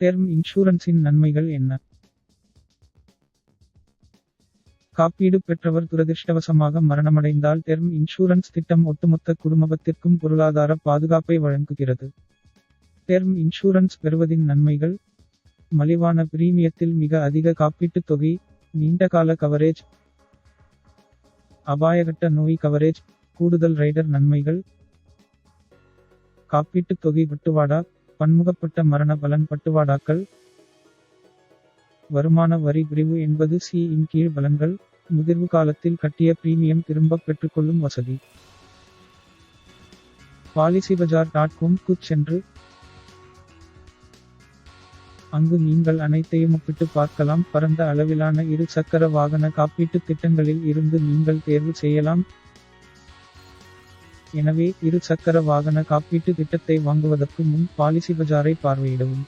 Term இன்சூரன்ஸின் நன்மைகள் என்ன? காப்பீடு பெற்றவர் துரதிர்ஷ்டவசமாக மரணமடைந்தால் டெர்ம் இன்சூரன்ஸ் திட்டம் ஒட்டுமொத்த குடும்பத்திற்கும் பொருளாதார பாதுகாப்பை வழங்குகிறது. டெர்ம் இன்சூரன்ஸ் பெறுவதின் நன்மைகள் மலிவான பிரீமியத்தில் மிக அதிக காப்பீட்டுத் தொகை நீண்டகால கவரேஜ் அபாயகட்ட நோய் கவரேஜ் கூடுதல் ரைடர் நன்மைகள் காப்பீட்டுத் தொகை விட்டுவாடா பன்முகப்பட்ட மரண பலன் பட்டுவாடாக்கள். வருமான வரி பிரிவு என்பது சி இன் கீழ் பலன்கள். முதிர்வு காலத்தில் கட்டிய பிரீமியம் திரும்ப பெற்றுக்கொள்ளும் வசதி. பாலிசி பஜார் டாட் காம்க்கு சென்று. அங்கு நீங்கள் அனைத்தையும் ஒப்பிட்டு பார்க்கலாம். பரந்த அளவிலான இரு சக்கர வாகன காப்பீட்டு திட்டங்களில் இருந்து நீங்கள் தேர்வு செய்யலாம். எனவே இரு சக்கர வாகன காப்பீட்டு திட்டத்தை வாங்குவதற்கு முன் பாலிசி பஜாரை பார்வையிடவும்.